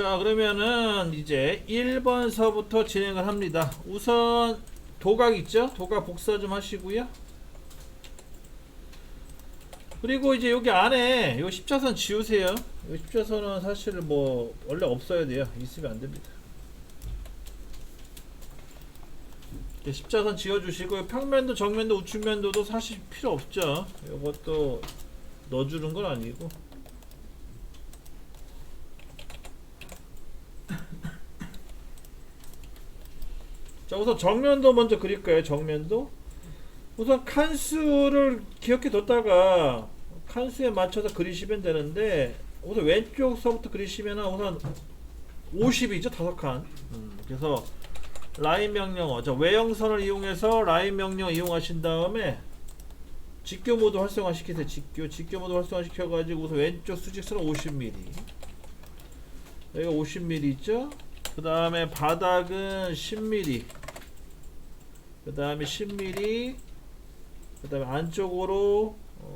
자 그러면은 이제 1번서부터 진행을 합니다. 우선 도각 있죠? 도각 복사 좀 하시고요. 그리고 이제 여기 안에 요 십자선 지우세요. 요 십자선은 사실 뭐 원래 없어야 돼요. 있으면 안 됩니다. 이제 십자선 지워주시고 평면도 정면도 우측면도도 사실 필요 없죠. 이것도 넣어주는 건 아니고. 자 우선 정면도 먼저 그릴까요? 정면도. 우선 칸수를 기억해 뒀다가 칸수에 맞춰서 그리시면 되는데 우선 왼쪽서부터 그리시면 우선 50이죠 다섯 칸. 음, 그래서 라인 명령어 자 외형선을 이용해서 라인 명령 이용하신 다음에 직교 모드 활성화 시키세요 직교. 직교 모드 활성화 시켜 가지고 우선 왼쪽 수직선은 50mm 여기가 50mm 있죠? 그 다음에 바닥은 10mm 그 다음에 10mm 그 다음에 안쪽으로 어,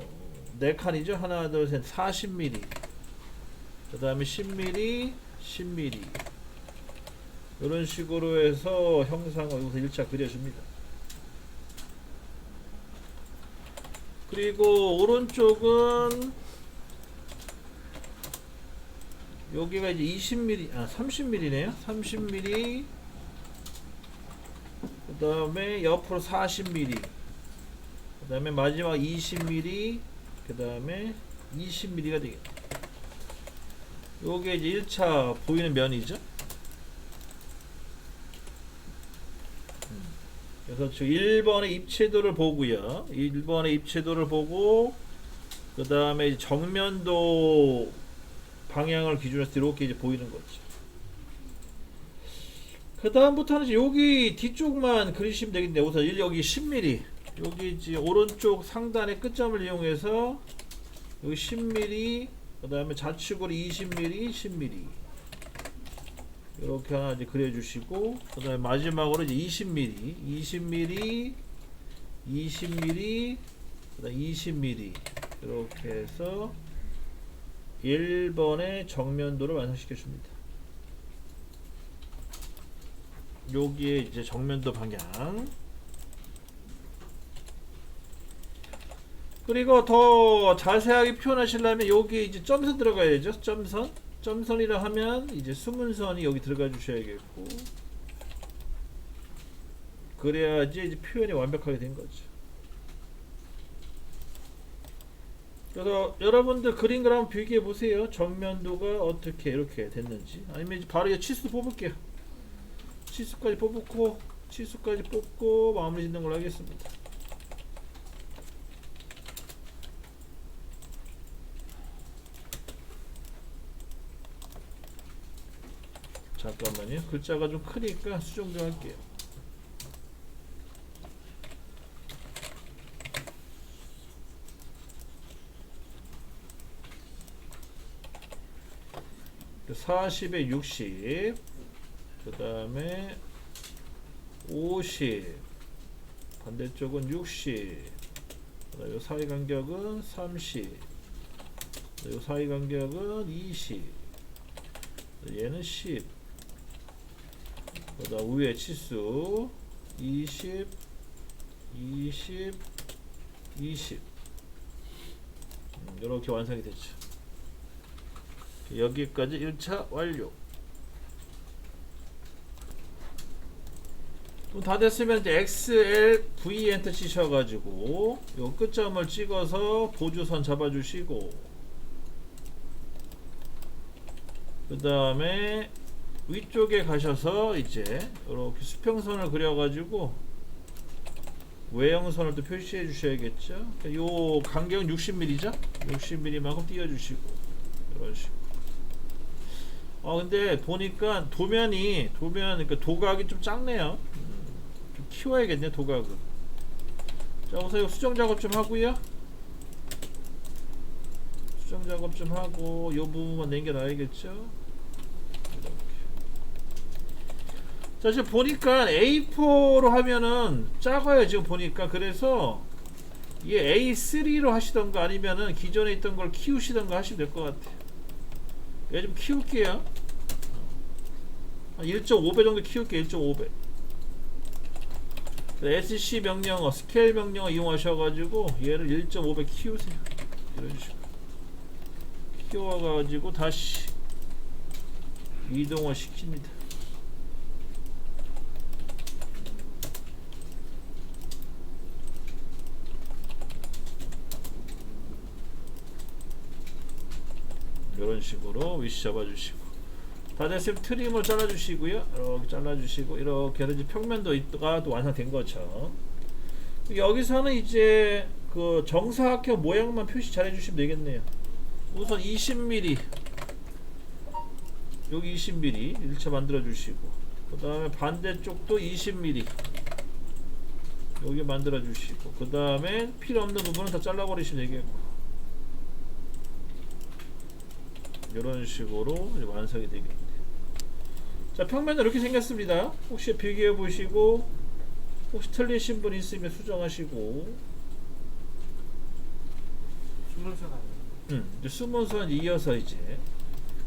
4칸이죠? 하나 둘셋 40mm 그 다음에 10mm 10mm 이런 식으로 해서 형상을 여기서 1차 그려줍니다. 그리고 오른쪽은 여기가 이제 20mm 아 30mm네요. 30mm 그 다음에 옆으로 40mm 그 다음에 마지막 20mm 그 다음에 20mm가 되겠다. 요게 이제 1차 보이는 면이죠? 음. 그래서 저 1번의 입체도를 보고요. 1번의 입체도를 보고 그 다음에 정면도 방향을 기준으로 이렇게 이제 보이는 거죠 그 다음부터는 여기 뒤쪽만 그리시면 되겠네 우선 여기 10mm 여기 이제 오른쪽 상단의 끝점을 이용해서 여기 10mm 그 다음에 좌측으로 20mm 10mm 이렇게 하나 이제 그려주시고 그 다음에 마지막으로 이제 20mm 20mm 20mm 그 다음 20mm 이렇게 해서 1번의 정면도를 완성시켜 줍니다 여기에 이제 정면도 방향. 그리고 더 자세하게 표현하시려면 여기 이제 점선 들어가야 되죠. 점선. 점선이라 하면 이제 수문선이 여기 들어가 주셔야겠고. 그래야지 이제 표현이 완벽하게 된 거죠. 그래서 여러분들 걸 한번 비교해 보세요. 정면도가 어떻게 이렇게 됐는지. 아니면 이제 바로 이 치수 뽑을게요 치수까지 뽑고 치수까지 뽑고 마무리 짓는 걸로 하겠습니다. 잠깐만요. 글자가 좀 크니까 수정 좀 할게요. 그 40에 60, 그 다음에 50, 반대쪽은 60, 요 사이 간격은 30, 요 사이 간격은 20, 얘는 10, 그다 음 위에 치수 20, 20, 20 음, 이렇게 완성이 됐죠. 여기까지 1차 완료. 그럼 다 됐으면 이제 XL V 엔터 치셔가지고 요 끝점을 찍어서 보조선 잡아주시고 그 다음에 위쪽에 가셔서 이제 이렇게 수평선을 그려가지고 외형선을 또 표시해 주셔야겠죠. 요 간격은 60mm죠. 60mm만큼 띄워주시고 이런 식으로. 어 근데 보니까 도면이 도면 그러니까 도각이 좀 작네요. 키워야겠네 도각은. 자 우선 이거 수정 작업 좀 하고요. 수정 작업 좀 하고 요 부분만 남겨놔야겠죠. 자 지금 보니까 A4로 하면은 작아요 지금 보니까 그래서 이게 A3로 하시던가 아니면은 기존에 있던 걸 키우시던가 하시면 될 것 같아요. 얘 좀 키울게요. 한 1.5배 정도 키울게 1.5배 SC 명령어 스케일 명령어 이용하셔가지고 얘를 1.5배 키우세요. 이런 식으로. 키워가지고 다시 이동을 시킵니다. 이런 식으로 위치 잡아주시고 다 됐으면 트림을 잘라주시고요. 이렇게 잘라주시고 이렇게 해서 이제 평면도 있다가 또 완성된 거죠. 여기서는 이제 그 정사각형 모양만 표시 잘 해주시면 되겠네요. 우선 20mm 여기 20mm 1차 만들어 주시고 그 다음에 반대쪽도 20mm 여기 만들어 주시고 그 다음에 필요 없는 부분은 다 잘라 버리시면 되겠고. 이런 식으로 완성이 되겠네요 자 평면은 이렇게 생겼습니다. 혹시 비교해 보시고 혹시 틀리신 분 있으면 수정하시고. 음, 이제 수문선 이어서 이제.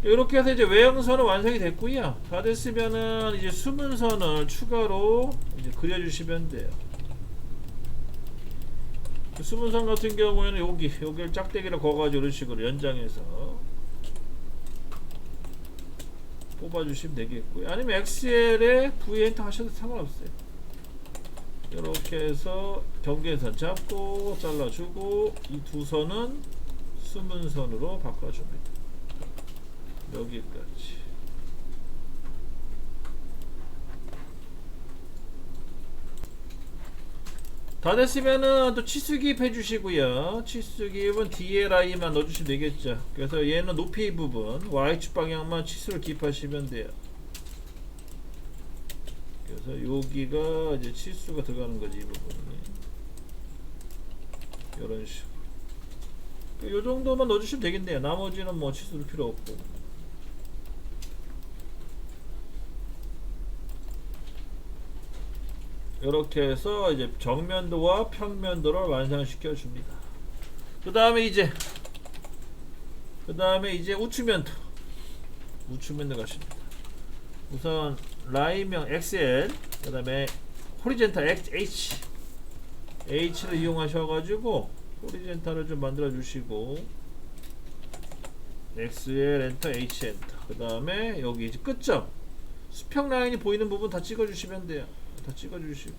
이렇게 해서 이제 외형선은 완성이 됐고요. 다 됐으면은 이제 수문선을 추가로 이제 그려주시면 돼요. 그 수문선 같은 경우에는 여기 여기를 짝대기를 거가지고 이런 식으로 연장해서 뽑아주시면 되겠고요. 아니면 XL에 VNT 하셔도 상관없어요. 이렇게 해서 경계선 잡고 잘라주고 이 두 선은 수문선으로 바꿔줍니다. 여기까지. 다 됐으면은 또 치수기입 해주시고요. 치수기입은 라인만 넣어주시면 되겠죠. 그래서 얘는 높이 부분 Y축 방향만 치수를 기입하시면 돼요. 그래서 여기가 이제 치수가 들어가는 거지 이 부분이. 이런 식으로. 요 정도만 넣어주시면 되겠네요. 나머지는 뭐 치수도 필요 없고. 이렇게 해서 이제 정면도와 평면도를 완성시켜 줍니다. 그 다음에 이제 그 다음에 이제 우측면도 우측면도 가십니다. 우선 라인명 XL 그 다음에 호리젠탈 H H를 이용하셔가지고 호리젠탈을 좀 만들어 주시고 XL 엔터 H 엔터 그 다음에 여기 이제 끝점 수평 라인이 보이는 부분 다 찍어 주시면 돼요 다 찍어 주시고.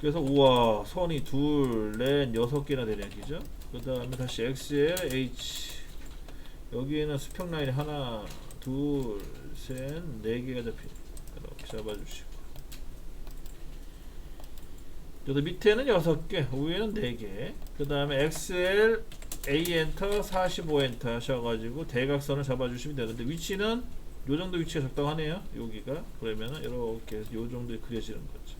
그래서 우와 선이 둘 넷 여섯 개나 되네 그죠? 그 다음에 다시 XL H. 여기에는 수평 라인이 하나 둘 셋 네 개가 잡히 이렇게 잡아주시고. 그래서 밑에는 6개, 위에는 4개. 그 다음에 XL A 엔터 45 엔터 하셔가지고 대각선을 잡아주시면 되는데 위치는 요 정도 위치가 적당하네요. 여기가 그러면은 이렇게 요 정도에 그려지는 거죠.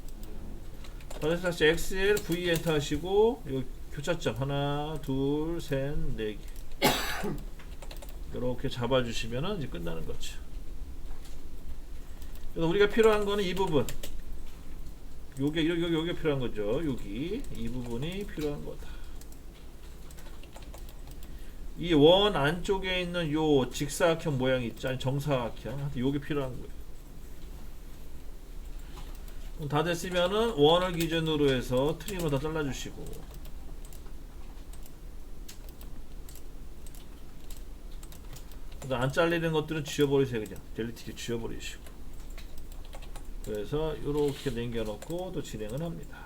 다시 다시 XL V 엔터 하시고 요 교차점 하나, 둘, 셋, 네 개. 이렇게 잡아주시면은 이제 끝나는 거죠. 그래서 우리가 필요한 거는 이 부분. 요게 여기 요게 필요한 거죠. 여기 이 부분이 필요한 거다. 이 원 안쪽에 있는 요 직사각형 모양 있죠. 아니 정사각형. 요게 필요한 거예요. 다 됐으면은 원을 기준으로 해서 트림을 다 잘라주시고 안 잘리는 것들은 지워버리세요 그냥 델리트 지워버리시고 그래서 이렇게 남겨놓고 또 진행을 합니다.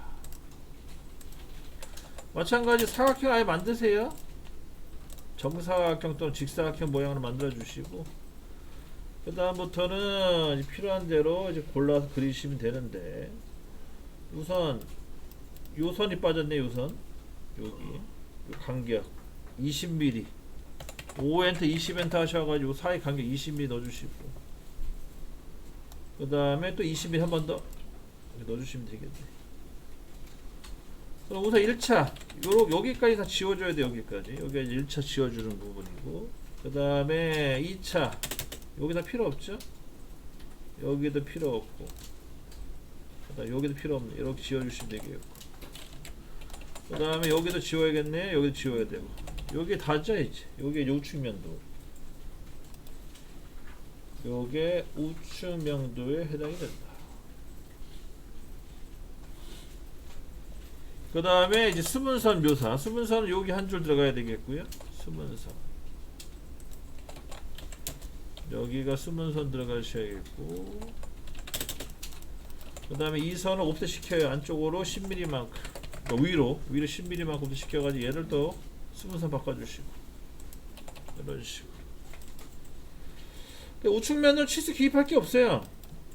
마찬가지 사각형 아예 만드세요. 정사각형 또는 직사각형 모양으로 만들어 주시고 그 다음부터는 필요한 대로 이제 골라서 그리시면 되는데 우선 요 선이 빠졌네 요선. 여기. 요 간격 20mm 5엔터 20엔터 하셔가지고 사이 간격 20mm 넣어주시고 그 다음에 또 20mm 한 번 더 넣어주시면 되겠네. 그럼 우선 1차 요러 여기까지 다 지워줘야 돼 여기까지. 여기가 이제 1차 지워주는 부분이고. 그 다음에 2차 여기 다 필요 없죠? 여기도 필요 없고. 그다음 여기도 필요 없네. 이렇게 지워주시면 되겠고. 그 다음에 여기도 지워야겠네. 여기도 지워야 되고. 여기 다져 이제. 여기 우측면도. 요게 우측 명도에 해당이 된다. 그 다음에 이제 수분선 묘사. 수분선은 여기 한 줄 들어가야 되겠고요. 수분선. 여기가 수분선 들어가셔야겠고. 그 다음에 이 선을 옵셋 시켜요. 안쪽으로 10mm만큼. 그러니까 위로, 위로 10mm만큼 시켜가지고 얘를 또 수분선 바꿔주시고. 이런 식으로. 근데 우측면은 치수 기입할 게 없어요.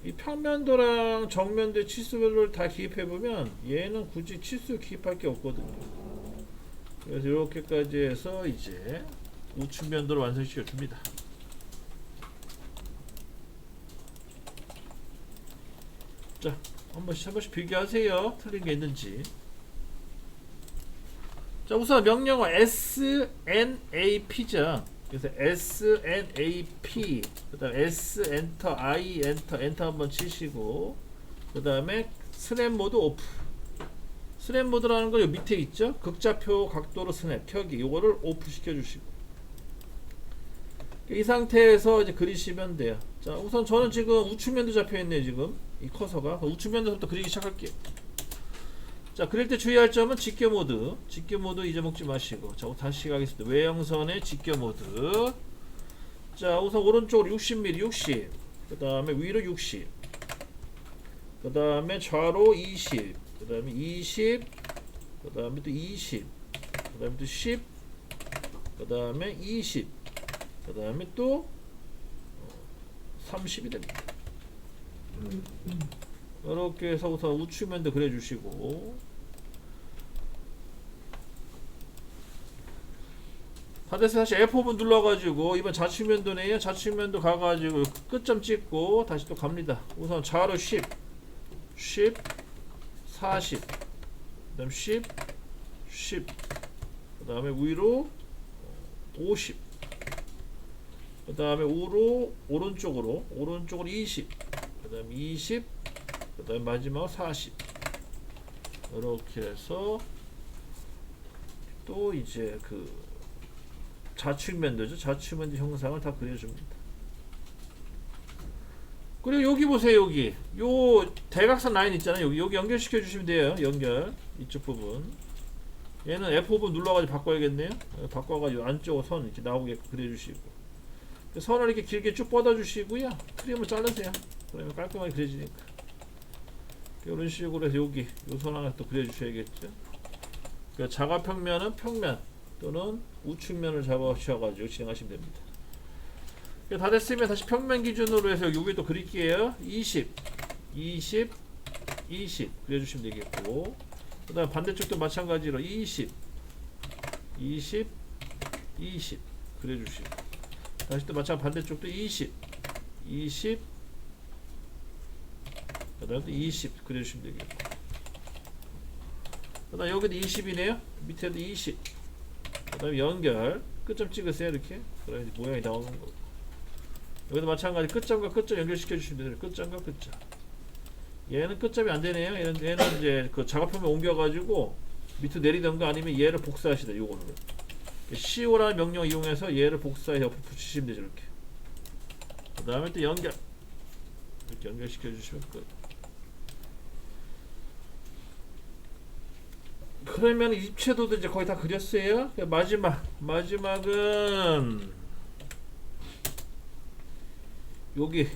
이 평면도랑 정면도의 치수를 다 기입해 보면 얘는 굳이 치수 기입할 게 없거든요. 그래서 이렇게까지 해서 이제 우측면도를 완성시켜 줍니다. 자, 한 번씩 한 번씩 비교하세요. 틀린 게 있는지. 자, 우선 명령어 SNAP죠. 그래서 SNAP, 그다음 S 엔터 I 엔터 엔터 한번 치시고, 그다음에 스냅 모드 오프. 스냅 모드라는 거 밑에 있죠? 극좌표 각도로 스냅 켜기. 요거를 오프 시켜주시고. 이 상태에서 이제 그리시면 돼요. 자, 우선 저는 지금 우측면도 잡혀 있네요. 지금 이 커서가 우측면도부터 그리기 시작할게요. 자, 그릴 때 주의할 점은 직교 모드. 직교 모드 잊어먹지 마시고. 자, 다시 가겠습니다. 외형선의 직교 모드. 자, 우선 오른쪽으로 60mm, 60. 그 다음에 위로 60. 그 다음에 좌로 20. 그 다음에 20. 그 다음에 또 20. 그 다음에 또 10. 그 다음에 20. 그 다음에 또 30이 됩니다. 이렇게 해서 우선 우측면도 그려주시고 다 됐어요. 다시 F5번 눌러가지고 이번 좌측면도네요. 좌측면도 가가지고 끝점 찍고 다시 또 갑니다. 우선 좌로 10, 10, 40, 그다음 10, 10, 그다음에 위로 50, 그다음에 우로 오른쪽으로 오른쪽으로 20, 그다음 20, 그다음 마지막 40 이렇게 해서 또 이제 그 좌측면도죠. 좌측면도 형상을 다 그려줍니다. 그리고 여기 보세요. 여기 요 대각선 라인 있잖아요. 여기 여기 연결시켜 주시면 돼요. 연결 이쪽 부분. 얘는 F5번 눌러가지고 바꿔야겠네요. 바꿔가지고 안쪽 선 이렇게 나오게 그려주시고 선을 이렇게 길게 쭉 뻗어주시고요. 트림을 자르세요. 그러면 깔끔하게 그려지니까. 이런 식으로 해서 여기 요선 하나 또 그려주셔야겠죠. 그 자가 평면은 평면 또는 우측면을 잡아주셔가지고 진행하시면 됩니다. 다 됐으면 다시 평면 기준으로 해서 여기 또 그릴게요. 20, 20, 20 그려주시면 되겠고 그 다음 반대쪽도 마찬가지로 20, 20, 20 그려주시고 다시 또 마찬가지 반대쪽도 20, 20, 그 다음 또20 그려주시면 되겠고 그 다음 여기도 20이네요 밑에도 20 그 다음에 연결. 끝점 찍으세요 이렇게. 그래야 모양이 나오는 거고 여기도 마찬가지. 끝점과 끝점 연결시켜 주시면 돼요. 끝점과 끝점. 얘는 끝점이 안 되네요. 얘는, 얘는 이제 그 작업표면 옮겨 가지고 밑으로 내리던가 아니면 얘를 복사하시다 요거를 CO라는 명령 을 이용해서 얘를 복사해 옆에 붙이시면 되죠 이렇게. 그 다음에 또 연결. 이렇게 연결시켜 주시면 끝 그러면 입체도도 이제 거의 다 그렸어요. 그 마지막 마지막은 여기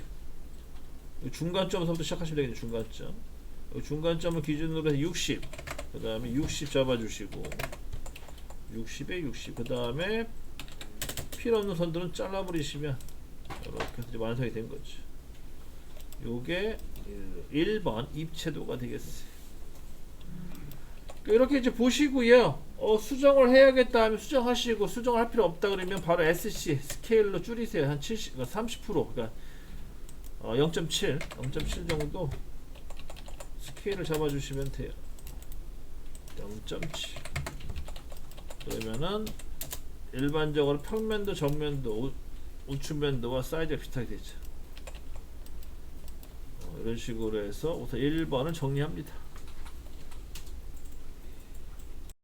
중간점부터 시작하시면 되겠네요. 중간점. 중간점을 기준으로 해서 60. 그 다음에 60 잡아주시고 60에 60. 그 다음에 필요 없는 선들은 잘라버리시면 이렇게 해서 완성이 된 거죠. 요게 1번 입체도가 되겠어요. 이렇게 이제 보시고요. 어, 수정을 해야겠다 하면 수정하시고 수정할 필요 없다 그러면 바로 SC 스케일로 줄이세요. 한 70, 30% 그러니까 어, 0.7, 0.7 정도 스케일을 잡아주시면 돼요. 0.7 그러면은 일반적으로 평면도, 정면도, 우, 우측면도와 사이즈가 비슷하게 되죠. 어, 이런 식으로 해서 우선 1번을 정리합니다.